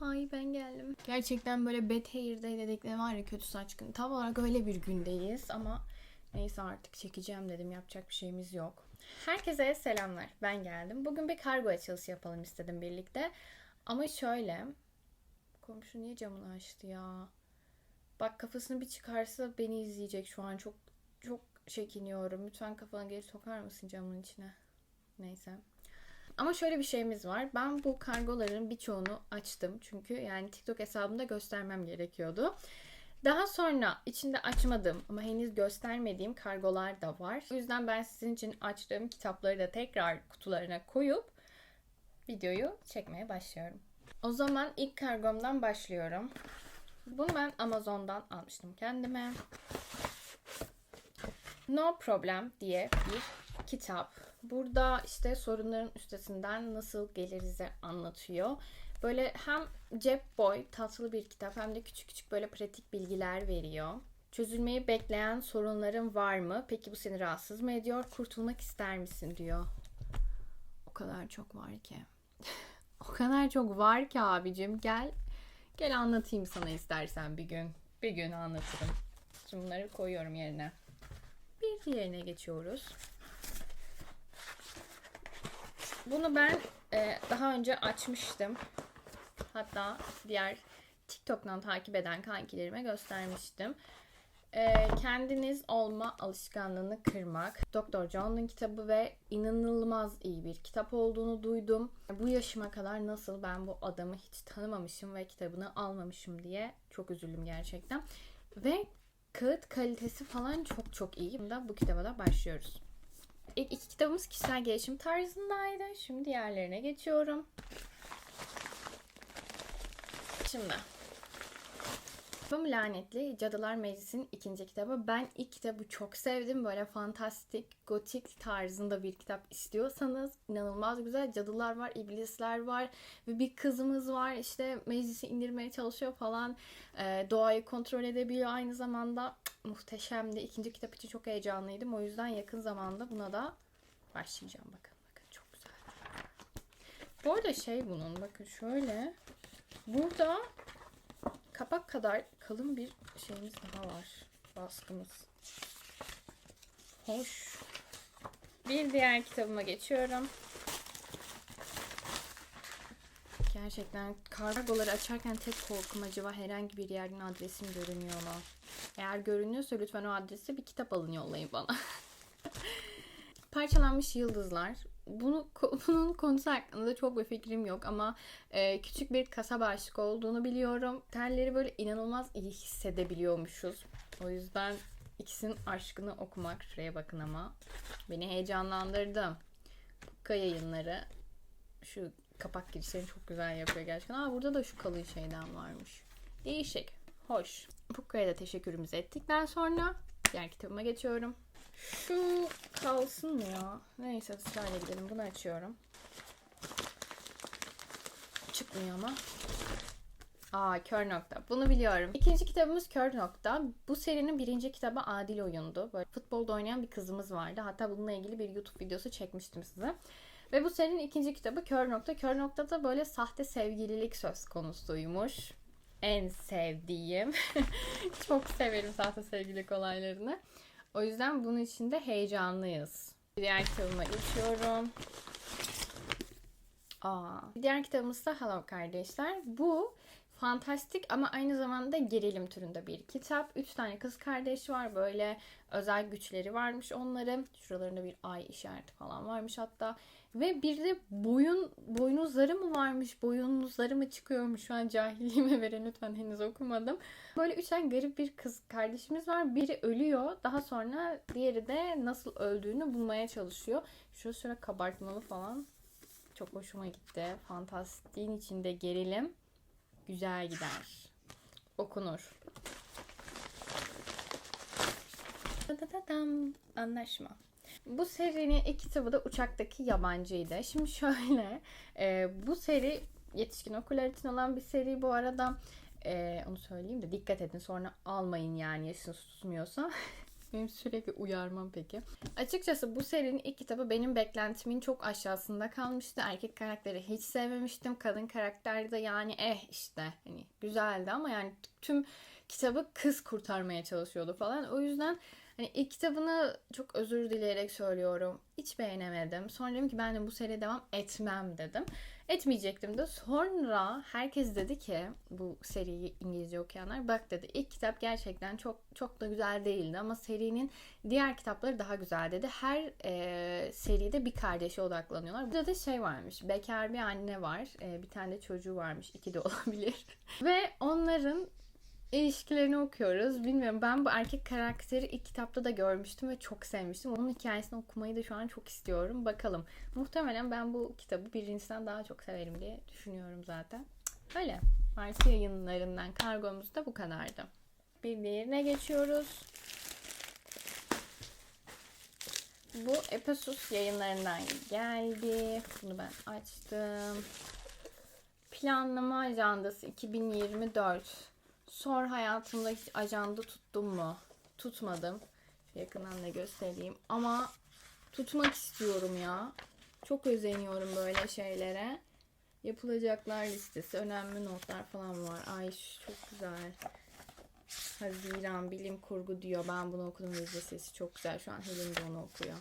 Ay ben geldim. Gerçekten böyle bad hair day dedikleri var ya kötü saç günü. Tam olarak öyle bir gündeyiz ama neyse artık çekeceğim dedim. Yapacak bir şeyimiz yok. Herkese selamlar. Ben geldim. Bugün bir kargo açılışı yapalım istedim birlikte. Ama şöyle. Komşu niye camını açtı ya? Bak kafasını bir çıkarsa beni izleyecek şu an. Çok çok çekiniyorum. Lütfen kafanı geri sokar mısın camın içine? Neyse. Ama şöyle bir şeyimiz var. Ben bu kargoların birçoğunu açtım. Çünkü yani TikTok hesabımda göstermem gerekiyordu. Daha sonra içinde açmadığım ama henüz göstermediğim kargolar da var. O yüzden ben sizin için açtığım kitapları da tekrar kutularına koyup videoyu çekmeye başlıyorum. O zaman ilk kargomdan başlıyorum. Bunu ben Amazon'dan almıştım kendime. No Problem diye bir kitap. Burada işte sorunların üstesinden nasıl gelirize anlatıyor. Böyle hem cep boy tatlı bir kitap hem de küçük küçük böyle pratik bilgiler veriyor. Çözülmeyi bekleyen sorunların var mı? Peki bu seni rahatsız mı ediyor? Kurtulmak ister misin diyor. O kadar çok var ki. o kadar çok var ki abicim. Gel gel anlatayım sana istersen bir gün. Bir gün anlatırım. Şimdi bunları koyuyorum yerine. Bir diğerine geçiyoruz. Bunu ben e, daha önce açmıştım. Hatta diğer TikTok'tan takip eden kankilerime göstermiştim. E, kendiniz olma alışkanlığını kırmak. Dr. John'un kitabı ve inanılmaz iyi bir kitap olduğunu duydum. Bu yaşıma kadar nasıl ben bu adamı hiç tanımamışım ve kitabını almamışım diye çok üzüldüm gerçekten. Ve kağıt kalitesi falan çok çok iyi. Bu kitaba da başlıyoruz. İlk iki kitabımız kişisel gelişim tarzındaydı. Şimdi diğerlerine geçiyorum. Şimdi. Kitabım Lanetli Cadılar Meclisi'nin ikinci kitabı. Ben ilk kitabı çok sevdim. Böyle fantastik, gotik tarzında bir kitap istiyorsanız inanılmaz güzel cadılar var, iblisler var ve bir kızımız var. İşte meclisi indirmeye çalışıyor falan. Ee, doğayı kontrol edebiliyor aynı zamanda. Muhteşemdi. İkinci kitap için çok heyecanlıydım. O yüzden yakın zamanda buna da başlayacağım. Bakın bakın çok güzel. Bu arada şey bunun bakın şöyle. Burada kapak kadar kalın bir şeyimiz daha var. Baskımız. Hoş. Bir diğer kitabıma geçiyorum. Gerçekten kargoları açarken tek korkum acaba herhangi bir yerden adresim görünüyor mu? Eğer görünüyorsa lütfen o adrese bir kitap alın yollayın bana. Parçalanmış Yıldızlar. Bunu, bunun konusu hakkında çok bir fikrim yok ama e, küçük bir kasaba aşık olduğunu biliyorum. Telleri böyle inanılmaz iyi hissedebiliyormuşuz. O yüzden ikisinin aşkını okumak, şuraya bakın ama beni heyecanlandırdı. Pukka yayınları şu kapak girişlerini çok güzel yapıyor gerçekten. Aa burada da şu kalın şeyden varmış. Değişik, hoş. Pukka'ya da teşekkürümüzü ettikten sonra diğer kitabıma geçiyorum. Şu kalsın mı ya? Neyse sırayla gidelim. Bunu açıyorum. Çıkmıyor ama. Aa Kör Nokta. Bunu biliyorum. İkinci kitabımız Kör Nokta. Bu serinin birinci kitabı Adil Oyundu. Böyle futbolda oynayan bir kızımız vardı. Hatta bununla ilgili bir YouTube videosu çekmiştim size. Ve bu serinin ikinci kitabı Kör Nokta. Kör Nokta'da böyle sahte sevgililik söz konusuymuş. En sevdiğim. Çok severim sahte sevgililik olaylarını. O yüzden bunun için de heyecanlıyız. Diğer kitabıma geçiyorum. Aa, diğer kitabımız da Hello Kardeşler. Bu fantastik ama aynı zamanda gerilim türünde bir kitap. Üç tane kız kardeş var. Böyle özel güçleri varmış onların. Şuralarında bir ay işareti falan varmış hatta. Ve bir de boyun boynuzları mı varmış? Boyunuzları mı çıkıyormuş? Şu an cahilliğime verin lütfen henüz okumadım. Böyle üç tane garip bir kız kardeşimiz var. Biri ölüyor. Daha sonra diğeri de nasıl öldüğünü bulmaya çalışıyor. Şurası şöyle kabartmalı falan. Çok hoşuma gitti. Fantastiğin içinde gerilim. Güzel gider. Okunur. Anlaşma. Bu serinin ilk kitabı da Uçaktaki Yabancıydı. Şimdi şöyle, e, bu seri yetişkin okullar için olan bir seri bu arada. E, onu söyleyeyim de dikkat edin sonra almayın yani yaşınız tutmuyorsa. Benim sürekli uyarmam peki. Açıkçası bu serinin ilk kitabı benim beklentimin çok aşağısında kalmıştı. Erkek karakteri hiç sevmemiştim. Kadın karakteri de yani eh işte hani güzeldi ama yani tüm kitabı kız kurtarmaya çalışıyordu falan. O yüzden hani ilk kitabını çok özür dileyerek söylüyorum. Hiç beğenemedim. Sonra dedim ki ben de bu seriye devam etmem dedim. Etmeyecektim de sonra herkes dedi ki bu seriyi İngilizce okuyanlar bak dedi ilk kitap gerçekten çok çok da güzel değildi ama serinin diğer kitapları daha güzel dedi. Her e, seride bir kardeşe odaklanıyorlar. Burada da şey varmış bekar bir anne var e, bir tane de çocuğu varmış iki de olabilir ve onların ilişkilerini okuyoruz. Bilmiyorum ben bu erkek karakteri ilk kitapta da görmüştüm ve çok sevmiştim. Onun hikayesini okumayı da şu an çok istiyorum. Bakalım. Muhtemelen ben bu kitabı birincisinden daha çok severim diye düşünüyorum zaten. Öyle. Marsi yayınlarından kargomuz da bu kadardı. Bir diğerine geçiyoruz. Bu Epesus yayınlarından geldi. Bunu ben açtım. Planlama ajandası 2024. Sor hayatımda hiç ajanda tuttum mu? Tutmadım. Yakından da göstereyim. Ama tutmak istiyorum ya. Çok özeniyorum böyle şeylere. Yapılacaklar listesi, önemli notlar falan var. Ay çok güzel. Haziran bilim kurgu diyor. Ben bunu okudum listesi çok güzel. Şu an Helin de onu okuyor.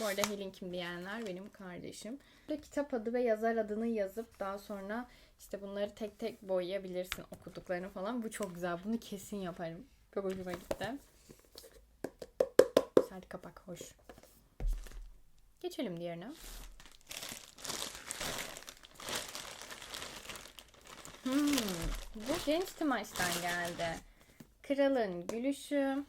Bu arada Helin kim diyenler benim kardeşim. Burada kitap adı ve yazar adını yazıp daha sonra işte bunları tek tek boyayabilirsin okuduklarını falan. Bu çok güzel. Bunu kesin yaparım. Çok hoşuma gitti. Sert kapak hoş. Geçelim diğerine. Hmm, bu genç Timaş'tan geldi. Kralın gülüşü.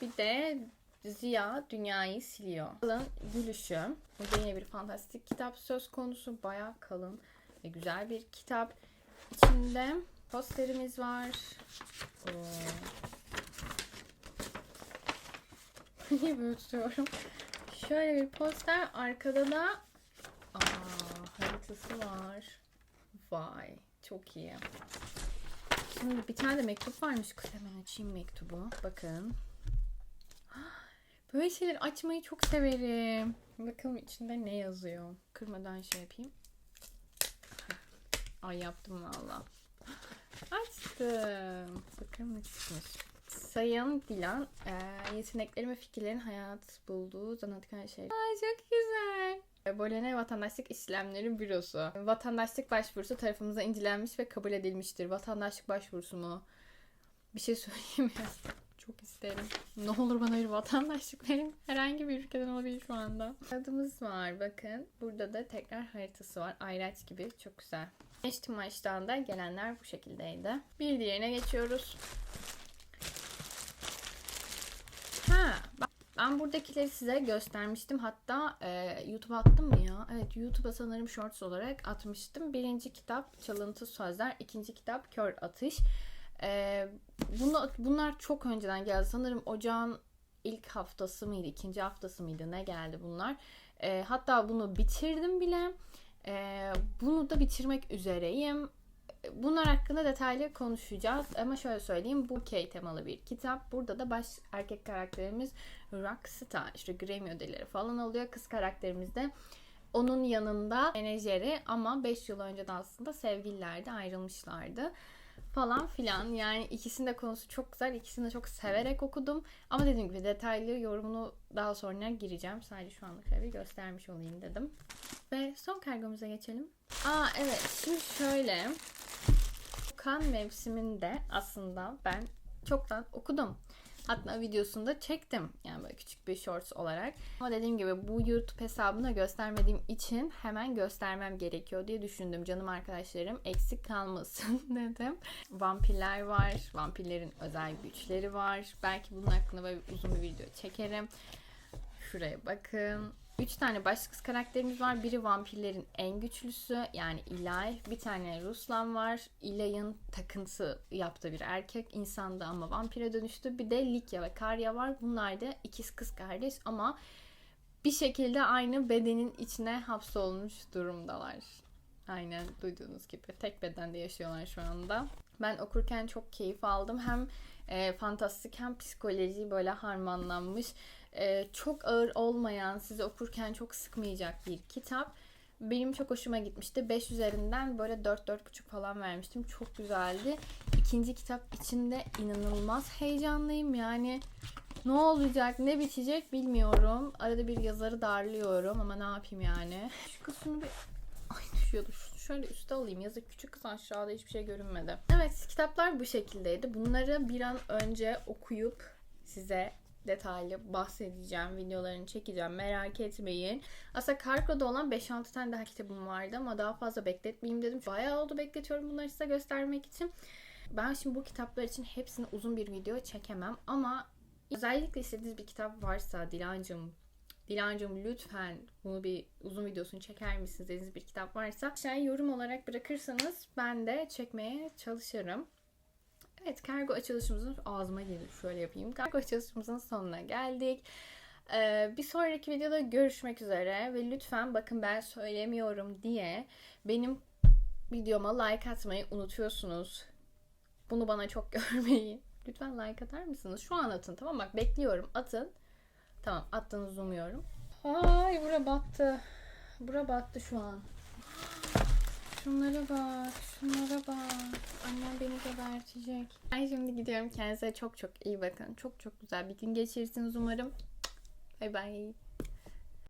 Bir de Ziya dünyayı siliyor. Kralın gülüşü. Bu yine bir fantastik kitap söz konusu. Baya kalın ve güzel bir kitap. İçinde posterimiz var. Niye böyle tutuyorum? Şöyle bir poster. Arkada da haritası var. Vay. Çok iyi. Şimdi bir tane de mektup varmış. Kız hemen açayım mektubu. Bakın. Böyle şeyler açmayı çok severim. Bakalım içinde ne yazıyor. Kırmadan şey yapayım. Ay yaptım valla. Açtım. Bakalım ne çıkmış. Sayın Dilan, e, yeteneklerin ve fikirlerin hayat bulduğu zanaatkar şey. Ay çok güzel. Bolene Vatandaşlık İşlemleri Bürosu. Vatandaşlık başvurusu tarafımıza incelenmiş ve kabul edilmiştir. Vatandaşlık başvurusu mu? Bir şey söyleyeyim mi? Çok isterim. Ne olur bana bir vatandaşlık verin. Herhangi bir ülkeden olabilir şu anda. Adımız var bakın. Burada da tekrar haritası var. Ayraç gibi. Çok güzel. Geçtim maçtan da gelenler bu şekildeydi. Bir diğerine geçiyoruz. Ben buradakileri size göstermiştim. Hatta e, YouTube'a attım mı ya? Evet YouTube'a sanırım shorts olarak atmıştım. Birinci kitap Çalıntı Sözler. ikinci kitap Kör Atış. E, bunu, bunlar çok önceden geldi. Sanırım ocağın ilk haftası mıydı? ikinci haftası mıydı? Ne geldi bunlar? E, hatta bunu bitirdim bile. E, bunu da bitirmek üzereyim. Bunlar hakkında detaylı konuşacağız. Ama şöyle söyleyeyim. Bu Kay temalı bir kitap. Burada da baş erkek karakterimiz Rockstar. İşte Grammy ödülleri falan alıyor. Kız karakterimiz de onun yanında menajeri ama 5 yıl önce de aslında sevgililerdi ayrılmışlardı falan filan. Yani ikisinin de konusu çok güzel. İkisini de çok severek okudum. Ama dediğim gibi detaylı yorumunu daha sonra gireceğim. Sadece şu anlık bir göstermiş olayım dedim. Ve son kargomuza geçelim. Aa evet şimdi şöyle. Kan mevsiminde aslında ben çoktan okudum. Hatta videosunu da çektim. Yani böyle küçük bir shorts olarak. Ama dediğim gibi bu YouTube hesabını göstermediğim için hemen göstermem gerekiyor diye düşündüm. Canım arkadaşlarım eksik kalmasın dedim. Vampirler var. Vampirlerin özel güçleri var. Belki bunun hakkında böyle uzun bir video çekerim. Şuraya bakın. Üç tane baş kız karakterimiz var. Biri vampirlerin en güçlüsü yani İlay. Bir tane Ruslan var. İlay'ın takıntı yaptığı bir erkek insandı ama vampire dönüştü. Bir de Likya ve Karya var. Bunlar da ikiz kız kardeş ama bir şekilde aynı bedenin içine hapsolmuş durumdalar. Aynen duyduğunuz gibi tek bedende yaşıyorlar şu anda. Ben okurken çok keyif aldım. Hem e, fantastik hem psikoloji böyle harmanlanmış. E, çok ağır olmayan, sizi okurken çok sıkmayacak bir kitap. Benim çok hoşuma gitmişti. 5 üzerinden böyle 4-4,5 falan vermiştim. Çok güzeldi. İkinci kitap içinde inanılmaz heyecanlıyım. Yani ne olacak, ne bitecek bilmiyorum. Arada bir yazarı darlıyorum ama ne yapayım yani. Şu kısmını bir... Ay düşüyordu. Şöyle üste alayım. Yazık küçük kız aşağıda hiçbir şey görünmedi. Evet kitaplar bu şekildeydi. Bunları bir an önce okuyup size detaylı bahsedeceğim. Videolarını çekeceğim. Merak etmeyin. Aslında Kargo'da olan 5-6 tane daha kitabım vardı ama daha fazla bekletmeyeyim dedim. Bayağı oldu bekletiyorum bunları size göstermek için. Ben şimdi bu kitaplar için hepsini uzun bir video çekemem ama özellikle istediğiniz bir kitap varsa Dilancım Dilancım lütfen bunu bir uzun videosunu çeker misiniz dediğiniz bir kitap varsa aşağıya yorum olarak bırakırsanız ben de çekmeye çalışırım. Evet kargo açılışımızın ağzıma gelir şöyle yapayım. Kargo açılışımızın sonuna geldik. Ee, bir sonraki videoda görüşmek üzere ve lütfen bakın ben söylemiyorum diye benim videoma like atmayı unutuyorsunuz. Bunu bana çok görmeyin. Lütfen like atar mısınız? Şu an atın tamam? Bak bekliyorum atın. Tamam attığınızı umuyorum. Ay bura battı. Bura battı şu an. Şunlara bak, şunlara bak. Annem beni gebertecek. Ben şimdi gidiyorum. Kendinize çok çok iyi bakın. Çok çok güzel bir gün geçirirsiniz umarım. Bay bay.